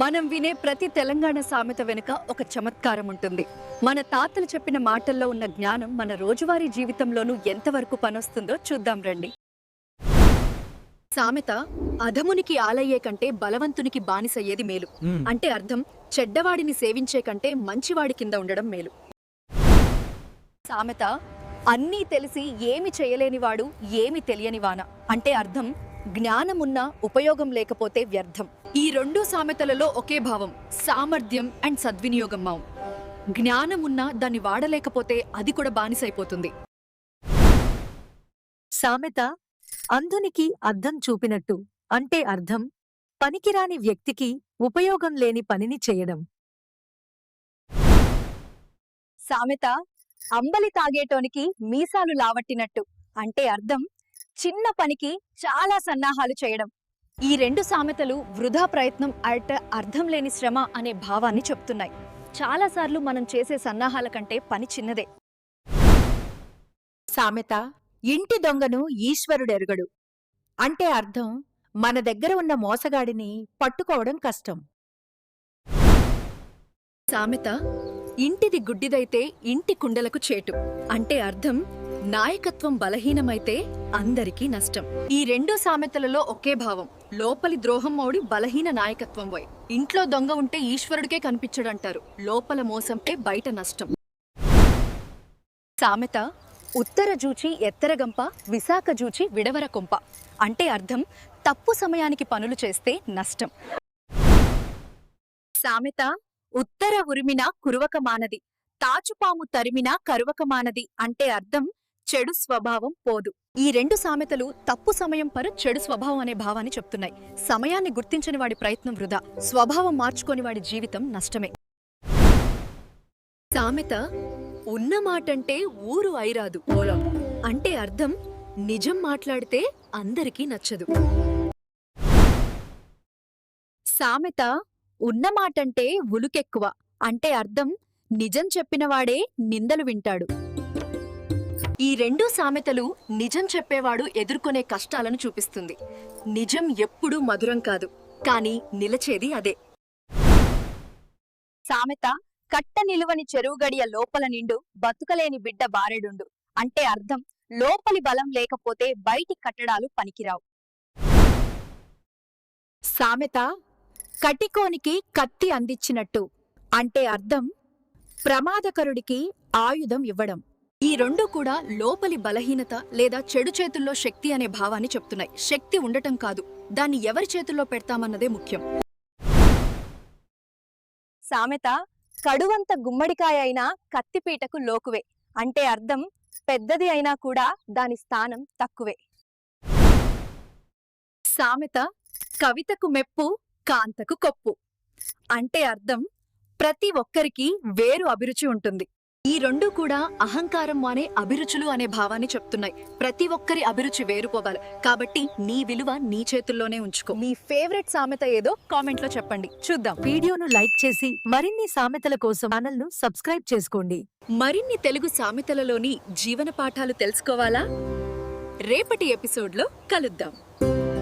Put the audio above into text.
మనం వినే ప్రతి తెలంగాణ సామెత వెనుక ఒక చమత్కారం ఉంటుంది. మన తాతలు చెప్పిన మాటల్లో ఉన్న జ్ఞానం మన రోజువారీ జీవితంలోనూ ఎంతవరకు పనొస్తుందో చూద్దాం రండి. సామెత అధమునికి ఆలయ్యే కంటే బలవంతునికి బానిసయ్యేది మేలు. అంటే అర్థం చెడ్డవాడిని సేవించే కంటే మంచివాడి కింద ఉండడం మేలు. సామెత అన్నీ తెలిసి ఏమి చేయలేనివాడు ఏమి తెలియని వాన అంటే అర్థం జ్ఞానమున్నా ఉపయోగం లేకపోతే వ్యర్థం. ఈ రెండు సామెతలలో ఒకే భావం సామర్థ్యం అండ్ సద్వినియోగం మావు. జ్ఞానమున్నా దాన్ని వాడలేకపోతే అది కూడా బానిసైపోతుంది. సామెత అంధునికి అద్దం చూపినట్టు అంటే అర్థం పనికిరాని వ్యక్తికి ఉపయోగం లేని పనిని చేయడం. సామెత అంబలి తాగేటోనికి మీసాలు లావట్టినట్టు అంటే అర్థం చిన్న పనికి చాలా సన్నాహాలు చేయడం. ఈ రెండు సామెతలు వృధా ప్రయత్నం అట అర్థం లేని శ్రమ అనే భావాన్ని చెప్తున్నాయి. చాలాసార్లు మనం చేసే సన్నాహాల కంటే పని చిన్నదే. సామెత ఇంటి దొంగను ఈశ్వరుడెరుగడు. అంటే అర్థం మన దగ్గర ఉన్న మోసగాడిని పట్టుకోవడం కష్టం. సామెత ఇంటిది గుడ్డిదైతే ఇంటి కుండలకు చేటు. అంటే అర్థం నాయకత్వం బలహీనమైతే అందరికీ నష్టం. ఈ రెండు సామెతలలో ఒకే భావం. లోపలి ద్రోహం మౌడి బలహీన నాయకత్వం వై. ఇంట్లో దొంగ ఉంటే ఈశ్వరుడికే కనిపించడంటారు. లోపల మోసంటే బయట నష్టం. సామెత ఉత్తర జూచి ఎత్తరగంప విశాఖ జూచి విడవర కొంప. అంటే అర్థం తప్పు సమయానికి పనులు చేస్తే నష్టం. సామెత ఉత్తర ఉరిమిన కురువక మానది. తాచుపాము తరిమిన కరువక మానది. అంటే అర్థం చెడు స్వభావం పోదు. ఈ రెండు సామెతలు తప్పు సమయం పరు చెడు స్వభావం అనే భావాన్ని చెప్తున్నాయి. సమయాన్ని గుర్తించని వాడి ప్రయత్నం వృధా. స్వభావం మార్చుకొని వాడి జీవితం నష్టమే. సామెత ఉన్న మాటంటే ఊరు ఐరాదు. పోలం. అంటే అర్థం నిజం మాట్లాడితే అందరికీ నచ్చదు. సామెత ఉన్నమాటంటే ఉలుకెక్కువ. అంటే అర్థం నిజం చెప్పినవాడే నిందలు వింటాడు. ఈ రెండు సామెతలు నిజం చెప్పేవాడు ఎదుర్కొనే కష్టాలను చూపిస్తుంది. నిజం ఎప్పుడూ మధురం కాదు కానీ నిలచేది అదే. సామెత కట్ట నిలువని చెరువు గడియ లోపల నిండు బతుకలేని బిడ్డ బారెడుండు. అంటే అర్థం లోపలి బలం లేకపోతే బయటి కట్టడాలు పనికిరావు. సామెత కటికోనికి కత్తి అందించినట్టు అంటే అర్థం ప్రమాదకరుడికి ఆయుధం ఇవ్వడం. ఈ రెండు కూడా లోపలి బలహీనత లేదా చెడు చేతుల్లో శక్తి అనే భావాన్ని చెప్తున్నాయి. శక్తి ఉండటం కాదు దాన్ని ఎవరి చేతుల్లో పెడతామన్నదే ముఖ్యం. సామెత కడువంత గుమ్మడికాయ అయినా కత్తిపీటకు లోకువే. అంటే అర్థం పెద్దది అయినా కూడా దాని స్థానం తక్కువే. సామెత కవితకు మెప్పు కాంతకు కొప్పు. అంటే అర్థం ప్రతి ఒక్కరికి వేరు అభిరుచి ఉంటుంది. ఈ రెండు కూడా అహంకారం అనే అభిరుచులు అనే భావాన్ని చెప్తున్నాయి. ప్రతి ఒక్కరి అభిరుచి వేరుపోవాలి. కాబట్టి నీ విలువ నీ చేతుల్లోనే ఉంచుకో. మీ ఫేవరెట్ సామెత ఏదో కామెంట్లో చెప్పండి. చూద్దాం. వీడియోను లైక్ చేసి మరిన్ని సామెతల కోసం ఛానల్ను సబ్స్క్రైబ్ చేసుకోండి. మరిన్ని తెలుగు సామెతలలోని జీవన పాఠాలు తెలుసుకోవాలా? రేపటి ఎపిసోడ్లో కలుద్దాం.